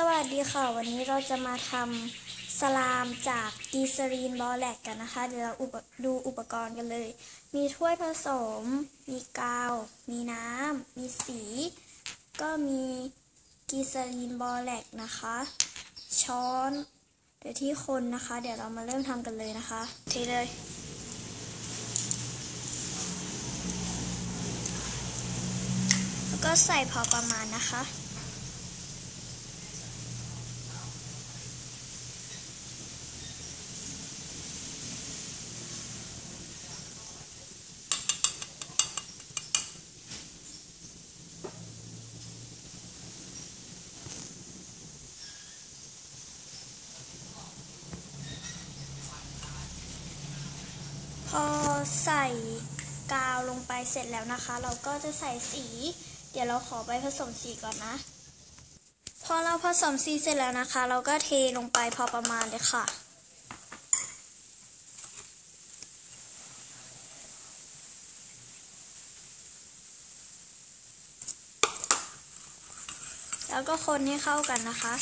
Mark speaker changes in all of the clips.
Speaker 1: สวัสดีค่ะ วันนี้เราจะมาทำสลามจากกีซารีนบอแลกกันนะคะ เดี๋ยวเราอุปดูอุปกรณ์กันเลย มีถ้วยผสม มีกาว มีน้ำ มีสี ก็มีกีซารีนบอแลกนะคะ ช้อนเดี๋ยวที่คนนะคะ เดี๋ยวเรามาเริ่มทำกันเลยนะคะเทเลยแล้วก็ใส่พอประมาณนะคะ พอใส่กาวลงไปเสร็จแล้วนะคะ เราก็จะใส่สี เดี๋ยวเราขอไปผสมสีก่อนนะ พอเราผสมสีเสร็จแล้วนะคะ เราก็เทลงไปพอประมาณเลยค่ะแล้วก็คนให้เข้ากันนะคะ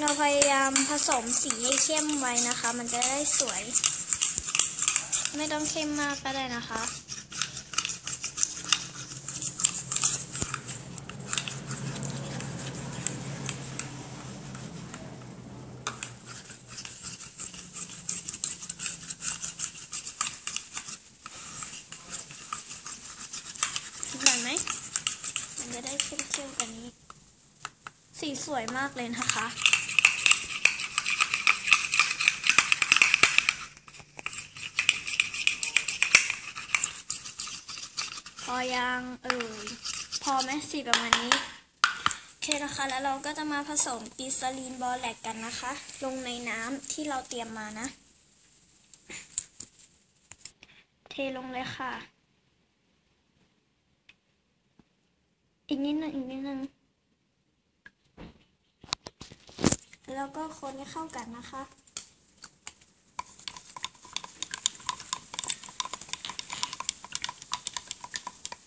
Speaker 1: เราพยายามผสมสีให้เข้มไว้นะคะ มันจะได้สวย ไม่ต้องเข้มมากก็ได้นะคะดหน่อยไหมมันจะได้เข้มๆกว่านี้ สีสวยมากเลยนะคะ อยังเออพอไหมสีประมาณนี้โอเคนะคะ แล้วเราก็จะมาผสมกีซาลีนบอแลกกันนะคะ ลงในน้ำที่เราเตรียมมานะ เทลงเลยค่ะ อีกนิดนึงอีกนิดนึงแล้วก็คนให้เข้ากันนะคะ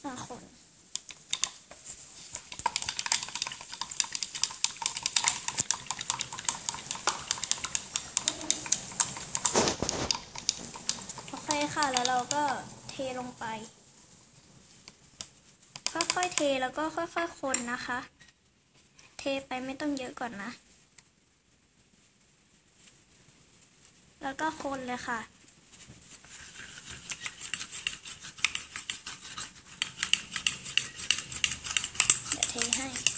Speaker 1: มาคน โอเคค่ะ แล้วเราก็เทลงไป ค่อยๆเทแล้วก็ค่อยๆคนนะคะ เทไปไม่ต้องเยอะก่อนนะ แล้วก็คนเลยค่ะเดี๋ยวเทให้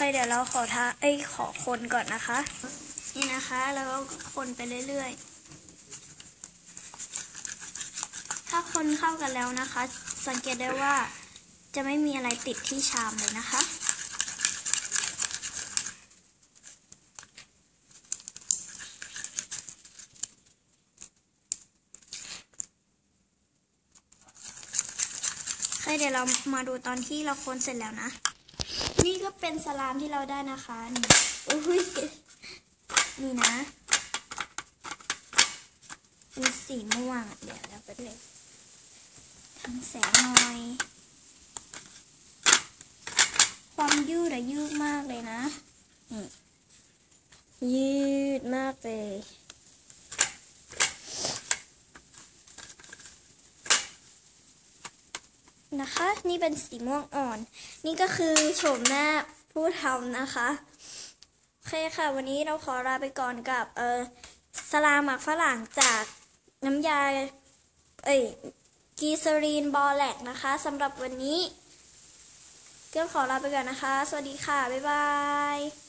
Speaker 1: ไปเดี๋ยวเราขอท้าเอ้ยขอคนก่อนนะคะ นี่นะคะแล้วก็คนไปเรื่อยๆ ถ้าคนเข้ากันแล้วนะคะ สังเกตได้ว่าจะไม่มีอะไรติดที่ชามเลยนะคะเดี๋ยวเรามาดูตอนที่เราคนเสร็จแล้วนะ นี่ก็เป็นสลามที่เราได้นะคะนี่อุ้ยนี่นะ มีสีม่วง เดี๋ยวเราไปเลยทำแสงหน่อย ความยืดอะยืดมากเลยนะ นี่ยืดมากเลย นะคะ นี่เป็นสีม่วงอ่อน นี่ก็คือโฉมหน้าผู้ทำนะคะโอเคค่ะ วันนี้เราขอลาไปก่อนกับเออสลาหมักฝรั่งจากน้ำยา เอ้ยกีซรีนบอแลกนะคะสำหรับวันนี้ก็ขอลาไปก่อนนะคะ สวัสดีค่ะ บ๊ายบาย